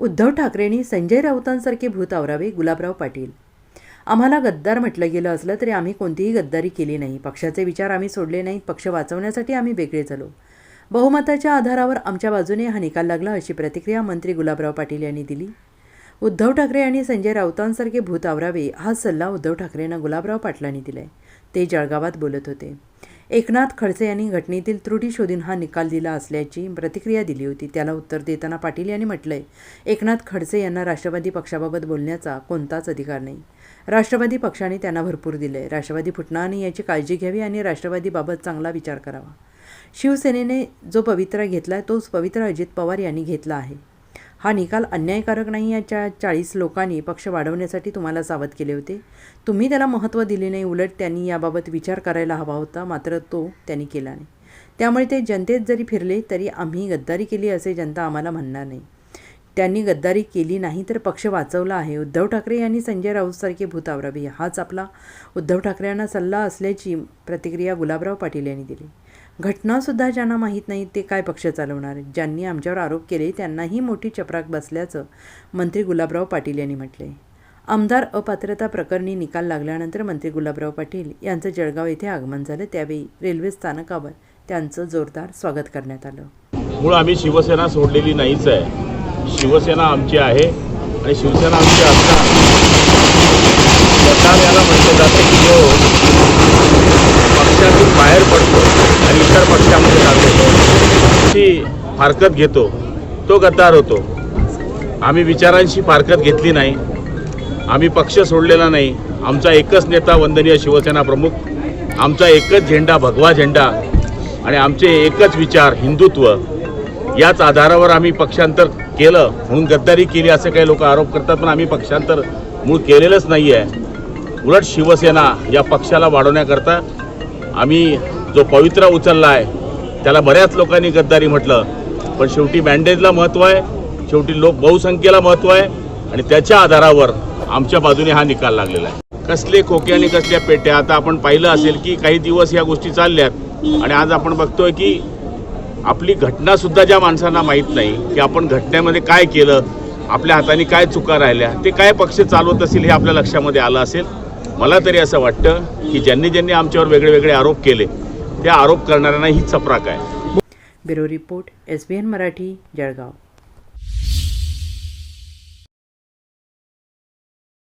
उद्धव ठाकरेंनी संजय राऊतांसारखे भूत आवरावे गुलाबराव पाटील. आम्हाला गद्दार म्हटलं गेलं असलं तरी आम्ही कोणतीही गद्दारी केली नाही. पक्षाचे विचार आम्ही सोडले नाहीत पक्ष वाचवण्यासाठी आम्ही वेगळे झालो. बहुमताच्या आधारावर आमच्या बाजूने हा निकाल लागला अशी प्रतिक्रिया मंत्री गुलाबराव पाटील यांनी दिली. उद्धव ठाकरे आणि संजय राऊतांसारखे भूत आवरावे हा सल्ला उद्धव ठाकरेंना गुलाबराव पाटलांनी दिलाय. ते जळगावात बोलत होते. एकनाथ खडसे यांनी घटनेतील त्रुटी शोधून हा निकाल दिला असल्याची प्रतिक्रिया दिली होती. त्याला उत्तर देताना पाटील यांनी म्हटलंय एकनाथ खडसे यांना राष्ट्रवादी पक्षाबाबत बोलण्याचा कोणताच अधिकार नाही. राष्ट्रवादी पक्षाने त्यांना भरपूर दिले राष्ट्रवादी फुटणार नाही याची काळजी घ्यावी आणि राष्ट्रवादीबाबत चांगला विचार करावा. शिवसेनेने जो पवित्रा घेतला तोच पवित्र अजित पवार यांनी घेतला आहे. हा निकाल अन्यायकारक नाही याच्या चाळीस लोकांनी पक्ष वाढवण्यासाठी तुम्हाला सावध केले होते. तुम्ही त्याला महत्त्व दिले नाही उलट त्यांनी याबाबत विचार करायला हवा होता मात्र तो त्यांनी केला नाही. त्यामुळे ते जनतेत जरी फिरले तरी आम्ही गद्दारी केली असे जनता आम्हाला म्हणणार नाही. त्यांनी गद्दारी केली नाही तर पक्ष वाचवला आहे. उद्धव ठाकरे यांनी संजय राऊतसारखे भूतावरावी हाच आपला उद्धव ठाकरे यांना सल्ला असल्याची प्रतिक्रिया गुलाबराव पाटील यांनी दिली. घटनासुद्धा ज्यांना माहीत नाही ते काय पक्ष चालवणार? ज्यांनी आमच्यावर आरोप केले त्यांनाही मोठी चपराक बसल्याचं मंत्री गुलाबराव पाटील यांनी म्हटले. आमदार अपात्रता प्रकरणी निकाल लागल्यानंतर मंत्री गुलाबराव पाटील यांचं जळगाव येथे आगमन झालं. त्यावेळी रेल्वे स्थानकावर त्यांचं जोरदार स्वागत करण्यात आलं. मूळ आम्ही शिवसेना सोडलेली नाहीच आहे. शिवसेना आमची आहे आणि शिवसेना आमची असणार याला म्हटलं जातं की जो पक्षातून बाहेर पडतो. इतर पक्षामध्ये जातो ती फारकत घेतो. तो गद्दार होतो. आम्ही विचारांशी फारकत घेतली नाही. आम्ही पक्ष सोडलेला नाही. आमचा एकच नेता वंदनीय शिवसेना प्रमुख आमचा एकच झेंडा भगवा झेंडा आणि आमचे एकच विचार हिंदुत्व. याच आधारावर आम्ही पक्षांतर केलं म्हणून गद्दारी केली असे काही लोक आरोप करतात पण आम्ही पक्षांतर मूळ केलेलंच नाही आहे उलट शिवसेना या पक्षाला वाढवण्याकरता आम्ही जो पवित्रा उचलला आहे त्याला बऱ्याच लोकांनी गद्दारी म्हटलं. पण शेवटी बँडेजला महत्त्व आहे शेवटी लोक बहुसंख्येला महत्त्व आहे आणि त्याच्या आधारावर आमच्या बाजूने हा निकाल लागलेला आहे. कसले खोके आणि कसल्या पेट्या आता आपण पाहिलं असेल की काही दिवस या गोष्टी चालल्यात. आणि आज आपण बघतोय की आपली घटनासुद्धा ज्या माणसांना माहीत नाही की आपण घटनेमध्ये काय केलं आपल्या हाताने काय चुका राहिल्या ते काय पक्ष चालवत असेल हे आपल्या लक्षामध्ये आलं असेल. मला तरी असं वाटतं की ज्यांनी ज्यांनी आमच्यावर वेगळे वेगळे आरोप केले त्या आरोप करणाऱ्यांना ही चपराक आहे. Bureau report S B N Marathi Jalgaon.